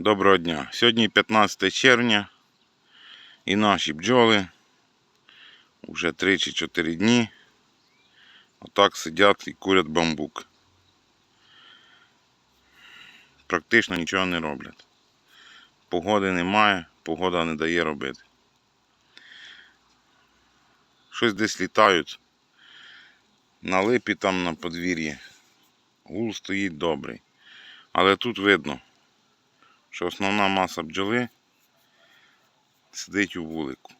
Доброго дня. Сьогодні 15 червня і наші бджоли вже 3 чи 4 дні отак сидять і курять бамбук. Практично нічого не роблять. Погоди немає, погода не дає робити. Щось десь літають. На липі там на подвір'ї. Гул стоїть добрий. Але тут видно, що основна маса бджоли сидить у вулику.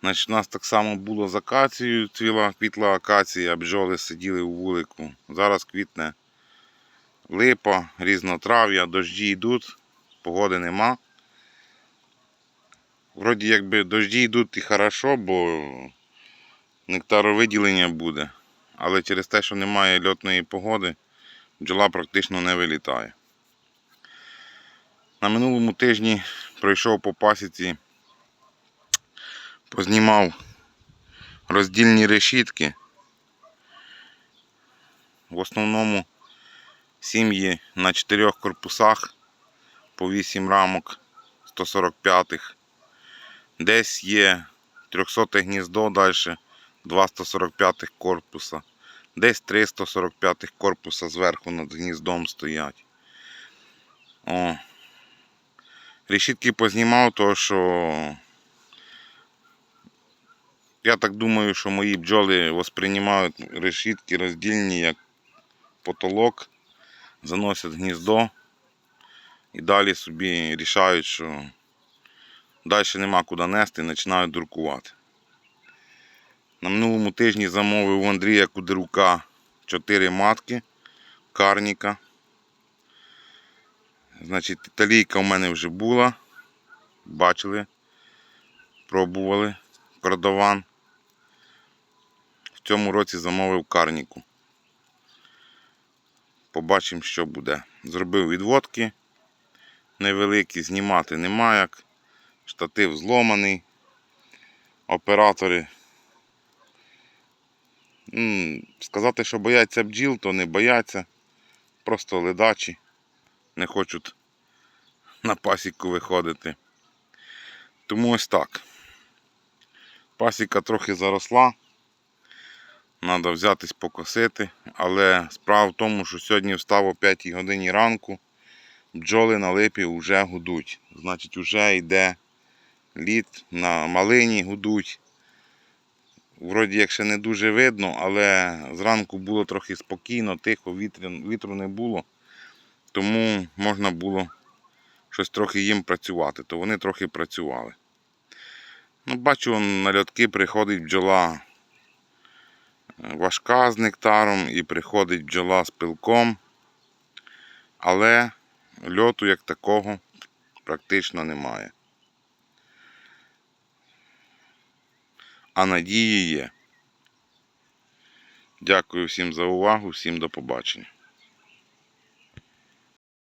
Значить, у нас так само було з акацією, цвіла, квітла акація, бджоли сиділи у вулику. Зараз квітне липа, різнотрав'я, дожді йдуть, погоди нема. Вроді якби дожді йдуть і хорошо, бо нектаровиділення буде. Але через те, що немає льотної погоди, бджола практично не вилітає. На минулому тижні пройшов по пасіці, познімав роздільні решітки. В основному сім'ї на чотирьох корпусах по 8 рамок 145-х. Десь є 300 гніздо далі, 2 145-х корпуса. Десь 3 145-х корпуса зверху над гніздом стоять. О. Решітки познімав, то що я так думаю, що мої бджоли восприймають решітки роздільні як потолок, заносять гніздо і далі собі рішають, що далі нема куди нести і починають дуркувати. На минулому тижні замовив у Андрія Кудерука 4 матки карніка. Значить, італійка у мене вже була. Бачили, пробували кордован. В цьому році замовив карніку. Побачимо, що буде. Зробив відводки невеликі, знімати нема як. Штатив зломаний. Оператори. Сказати, що бояться бджіл, то не бояться. Просто ледачі не хочуть на пасіку виходити. Тому ось так. Пасіка трохи заросла. Треба взятись покосити. Але справа в тому, що сьогодні встав о 5 годині ранку. Бджоли на липі вже гудуть. Значить, вже йде лід на малині гудуть. Вроді як ще не дуже видно, але зранку було трохи спокійно, тихо, вітру, не було тому можна було щось трохи їм працювати, то вони трохи працювали. Ну, Бачу, на льотки приходить бджола е, важка з нектаром і приходить бджола з пилком, але льоту як такого практично немає. А надії є. Дякую всім за увагу, всім до побачення.